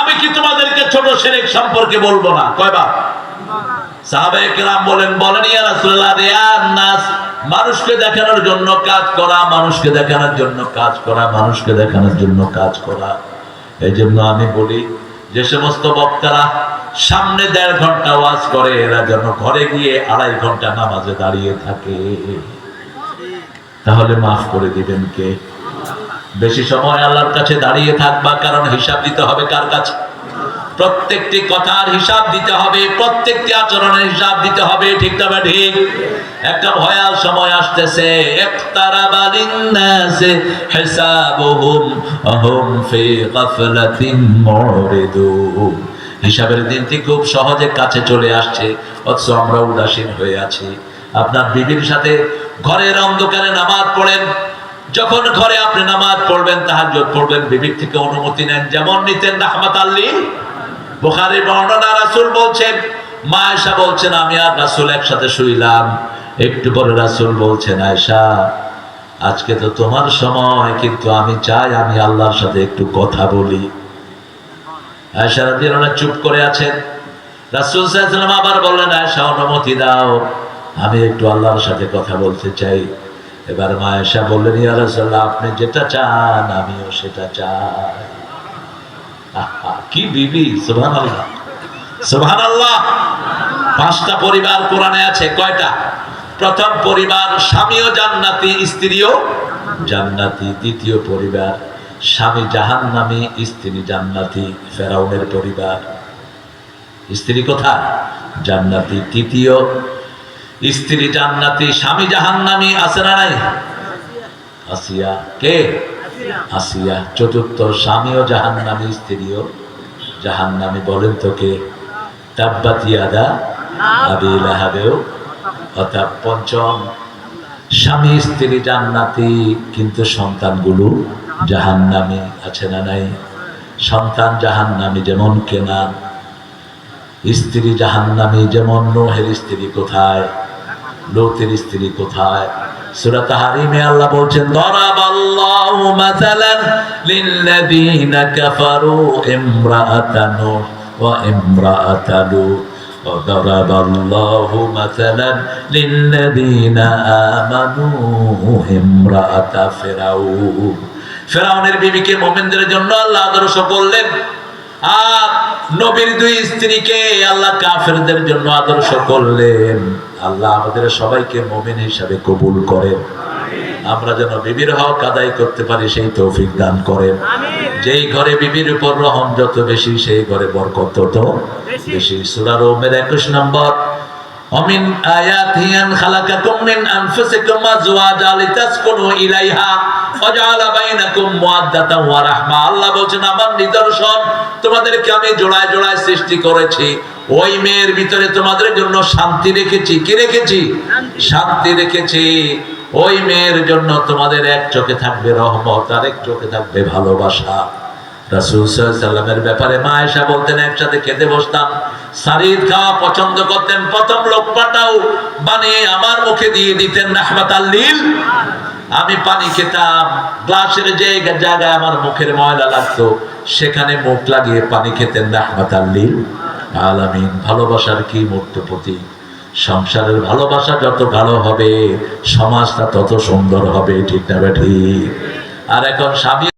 আমি কি তোমাদেরকে ছোট শিরক সম্পর্কে বলব না? কয়বার? মানুষকে দেখানোর জন্য কাজ করা, মানুষকে দেখানোর জন্য কাজ করা, মানুষকে দেখানোর জন্য কাজ করা। এই জন্য আমি বলি, যে সমস্ত বক্তারা সামনে দেড় ঘণ্টা ওয়াজ করে, এরা যেন ঘরে গিয়ে আড়াই ঘণ্টা নামাজে দাঁড়িয়ে থাকে। তাহলে মাফ করে দিবেন কে? বেশি সময় আল্লাহর কাছে দাঁড়িয়ে থাকবা কারণ হিসাব দিতে হবে কার কাছে? প্রত্যেকটি কথার হিসাব দিতে হবে, প্রত্যেকটি আচরণের হিসাব দিতে হবে, ঠিক তবে ঠিক? একটা ভয়াল সময় আসতেছে। হিসাবের দিনটি খুব সহজে কাছে চলে আসছে, অথচ আমরা উদাসীন হয়ে আছি। আপনার বিবির সাথে ঘরের অন্ধকারে নামাজ পড়েন। যখন ঘরে আপনি নামাজ পড়বেন, তাহাজ্জুদ পড়বেন বিবির থেকে অনুমতি নেন। যেমন নিতেন রাহমাত আল্লী। বুখারী বর্ণনা রাসূল বলছেন, মা আয়েশা বলছেন, আমি আর রাসুল একসাথে শুইলাম। একটু পরে রাসুল বলছেন, আয়েশা, আজকে তো তোমার সময়, কিন্তু আমি চাই আমি আল্লাহর সাথে একটু কথা বলি। রাদিয়াল্লাহু আনহা চুপ করে আছেন। রাসূল ওয়াসাল্লাম আবার বললেন, আয়েশা, অনুমতি দাও। আমি একটু আল্লাহর সাথে কথা বলতে চাই। এবার মা আয়েশা বললেন, ইয়া রাসূলুল্লাহ, আপনি যেটা চান, আমিও সেটা চাই। কি বিবি, সুবহানাল্লাহ। সুবহানাল্লাহ। পাঁচটা পরিবার কোরআনে আছে, কয়টা? প্রথম পরিবার স্বামীও জান্নাতি, স্ত্রীও জান্নাতি। দ্বিতীয় পরিবার স্বামী জাহান্নামী, স্ত্রী জান্নাতি, ফেরাউনের পরিবার। স্ত্রী কোথায়? জান্নাতি। তৃতীয় স্ত্রী জান্নাতি স্বামী জাহান্নামী আছে না নাই? আসিয়া কে? আসিয়া। চতুর্থ স্বামীও জাহান্নামী স্ত্রীও জাহান্নামী। বলেন তো কে? তাব্বাতিয়াদা আবি লাহাবেও। অর্থাৎ পঞ্চম স্বামী স্ত্রী জান্নাতি কিন্তু সন্তানগুলো জাহান্নামী আছে না নাই? সন্তান জাহান্নামী যেমন কেনা স্ত্রী জাহান্নামী যেমন নোহের স্ত্রী কোথায়? লোতের স্ত্রী কোথায় সূরা তাহরিমে আল্লাহ বলছেন দরাবাল্লাহু মাসালান লিল্লাযীনা কাফারু ইমরাআতা নূহ ওয়া ইমরাআতা লূত وضرب الله مثلا للذين آمنوا امرأة فرعون ফেরাউনের বিবিকে মোমেনদের জন্য আল্লাহ আদর্শ করলেন আর নবীর দুই স্ত্রীকে আল্লাহ কাফেরদের জন্য আদর্শ করলেন। আল্লাহ আমাদের সবাইকে মোমেন হিসাবে কবুল করেন। আমরা যেন বিবির হক আদায় করতে পারি, সেই তৌফিক দান করেন। যেই ঘরে বিবির উপর রহম যত বেশি, সেই ঘরে বরকত তত বেশি। সুরার ওমের একুশ নম্বর আয়াতি আন খালাকাকুম মিন আনফুসিকুম আজওয়াজা লিতাসকুনু ইলাইহা ওয়াজআলা বাইনাকুম মুআদ্দাতান ওয়া রাহমা আল্লাহ বলেন আমার নিদর্শন তোমাদেরকে আমি জোড়ায় জোড়ায় সৃষ্টি করেছি। ওই মেয়ের ভিতরে তোমাদের জন্য শান্তি রেখেছি। কি রেখেছি? শান্তি। রেখেছি। ওই মেয়ের জন্য তোমাদের এক চোখে থাকবে রহমত আর এক চোখে থাকবে ভালোবাসা। রাসূল ব্যাপারে মা আয়েশা বলতেন, একসাথে খেতে বসতাম। সারিদ খাওয়া পছন্দ করতেন, প্রথম লোকপাটাও বানিয়ে আমার মুখে দিয়ে দিতেন রাহমাত আল্লিল আমি পানি খেতাম, গ্লাসের যে জায়গায় আমার মুখের ময়লা লাগতো, সেখানে মুখ লাগিয়ে পানি খেতেন রাহমাত আল্লিল আলামিন। ভালোবাসার কি মূর্ত প্রতীক? সংসারের ভালোবাসা যত ভালো হবে, সমাজটা তত সুন্দর হবে, ঠিক না ঠিক? আর এখন স্বামী